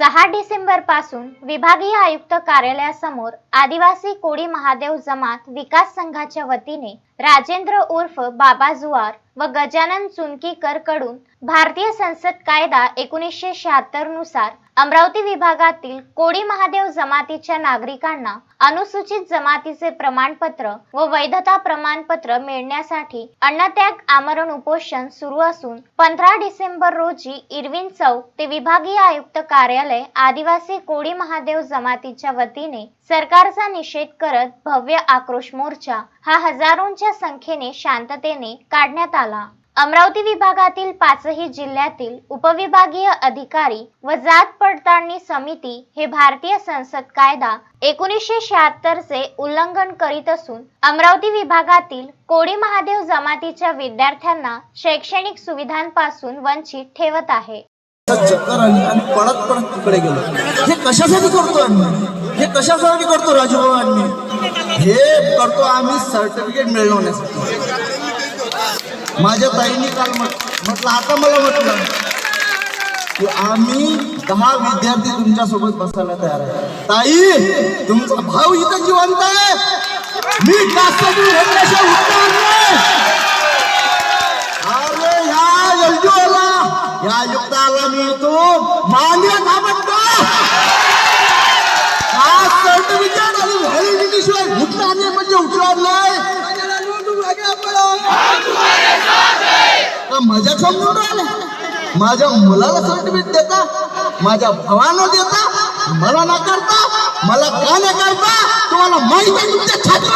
सहा डिसेंबरपासून विभागीय आयुक्त कार्यालयासमोर आदिवासी कोळी महादेव जमात विकास संघाच्या वतीने राजेंद्र उर्फ बाबा जुवार व गजानन चुनकीकरकडून भारतीय संसद कायदा एकोणीसशे शहात्तरनुसार अमरावती विभागातील कोळी महादेव जमातीच्या नागरिकांना अनुसूचित जमातीचे प्रमाणपत्र व वैधता प्रमाणपत्र मिळण्यासाठी अन्नत्याग आमरण उपोषण सुरू असून पंधरा डिसेंबर रोजी इरविन चौक ते विभागीय आयुक्त कार्यालय आदिवासी कोळी महादेव जमातीच्या वतीने सरकारचा निषेध करत भव्य आक्रोश मोर्चा हा हजारोंच्या संख्येने शांततेने काढण्यात आला. अमरावती विभागातील पाचही जिल्ह्यातील उपविभागीय अधिकारी व जात पडताळणी समिती हे भारतीय संसद कायदा एकोणीसशे शहात्तर चे उल्लंघन करीत असून अमरावती विभागातील कोळी महादेव जमातीच्या विद्यार्थ्यांना शैक्षणिक सुविधांपासून वंचित ठेवत आहे. चक्कर आली आणि पडत पडत तिकडे गेलो. हे कशासाठी करतो हे कशासाठी करतो राजूभाऊ हे करतो आम्ही सर्टिफिकेट मिळवण्यासाठी. माझ्या ताईंनी काल म्हटलं आता मला म्हटलं की आम्ही दहा विद्यार्थी तुमच्यासोबत बसायला तयार आहे. ताई तुमचा भाऊ इथं जिवंत आहे. मी कास्तून घेतल्याशिवाय उठणार नाही अरे ह्या एलजीओला या युक्ताला मी तो मान्य का म्हणतो हा सर्टिफिकेट आणि व्हॅलिडिटी शिवाय उठणार नाही म्हणजे उठणार नाही मला मजा समजून राहिला माझ्या मुलाला सर्टिफिकेट देता माझ्या भावाला देता मला ना करता मला का नाही करता तुम्हाला माहिती आहे तुमच्या छात्र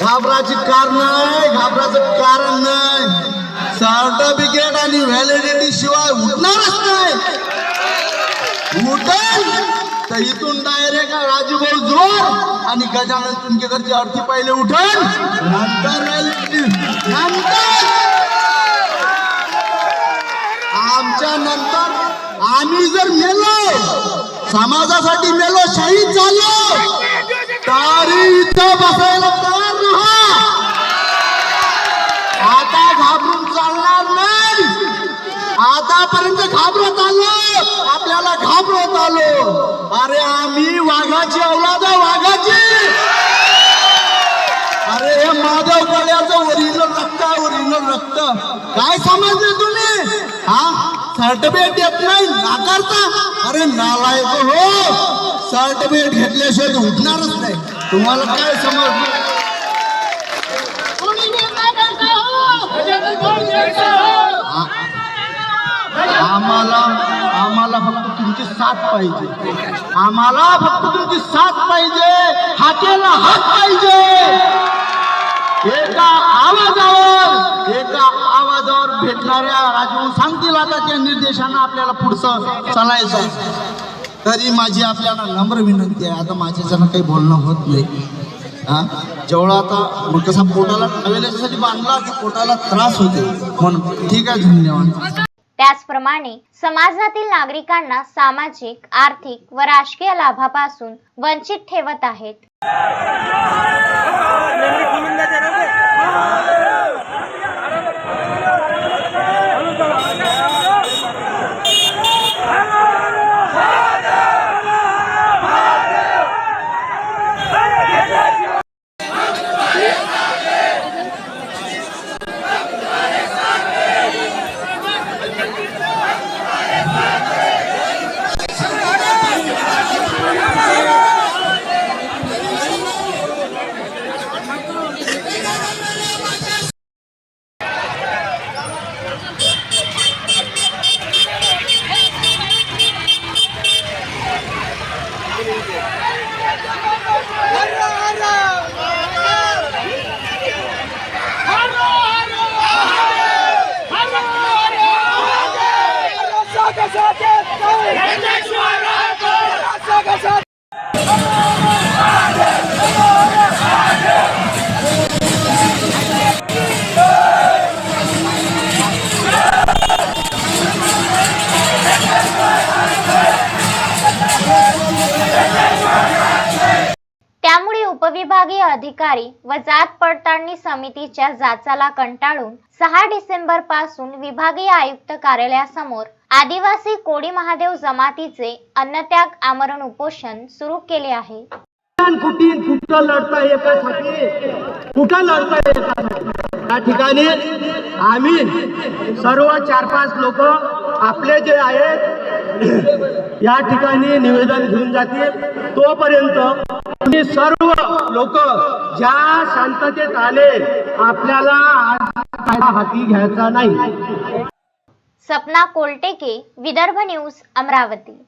घाबराची कारण नाही घाबराचं कारण नाही. सर्टिफिकेट आणि व्हॅलिडिटी शिवाय उठणारच नाही. उठेल. तर इथून डायरेक्ट राजूभाऊ जोर आणि गजानन तुमच्याकडची अर्थी पहिले उठून नंतर आमच्या नंतर आम्ही जर मेलो समाजासाठी मेलो शहीद झालो तरी इथं बसायला तयार राहा. आता घाबरून चालणार नाही. आतापर्यंत घाबरत आलो. आपल्याला घाबरत आलो. अरे आम्ही वाघाची औलाद वाघाची. अरे हे माधव कोल्याचं ओरिजिनल रक्त ओरिजिनल रक्त. काय समजले तुम्ही? हा? सर्टिफिकेट देत नाही नाकारता. अरे नालायक हो. सर्टिफिकेट घेतल्याशिवाय उठणारच नाही. तुम्हाला काय समजलं? तुमची साथ पाहिजे. आम्हाला फक्त तुमची साथ पाहिजे हाकेला हात पाहिजे. एका आवाजावर एका आवाजावर भेटणाऱ्या राजू सांगतील आता त्या निर्देशानं आपल्याला पुढचं चालायचं. तरी माझी आपल्याला नम्र विनंती आहे. आता माझ्याच्यानं काही बोलणं होत नाही. हा? जेवढा आता मग कसा पोटाला नवेल बांधला की पोटाला त्रास होते म्हणून ठीक आहे धन्यवाद. त्याचप्रमाणे समाजातील नागरिकांना सामाजिक आर्थिक व राजकीय लाभापासून वंचित ठेवत आहेत. अधिकारी व जात पडताळणी समितीच्या जाचाला कंटाळून सहा डिसेंबरपासून विभागीय आयुक्त कार्यालयासमोर आदिवासी कोडी महादेव जमातीचे अन्नत्याग आमरण उपोषण सुरू केले आहे. कुठं लढताय एकासाठी कुठं लढताय एकासाठी या ठिकाणी आम्ही सर्व चार पाच लोक आपले जे आहेत या ठिकाणी निवेदन घेऊन जातील. तोपर्यंत तुम्ही सर्व लोक ज्या शांततेत आले आपल्याला हाती घ्यायचा नाही. सपना कोलटेके विदर्भ न्यूज अमरावती.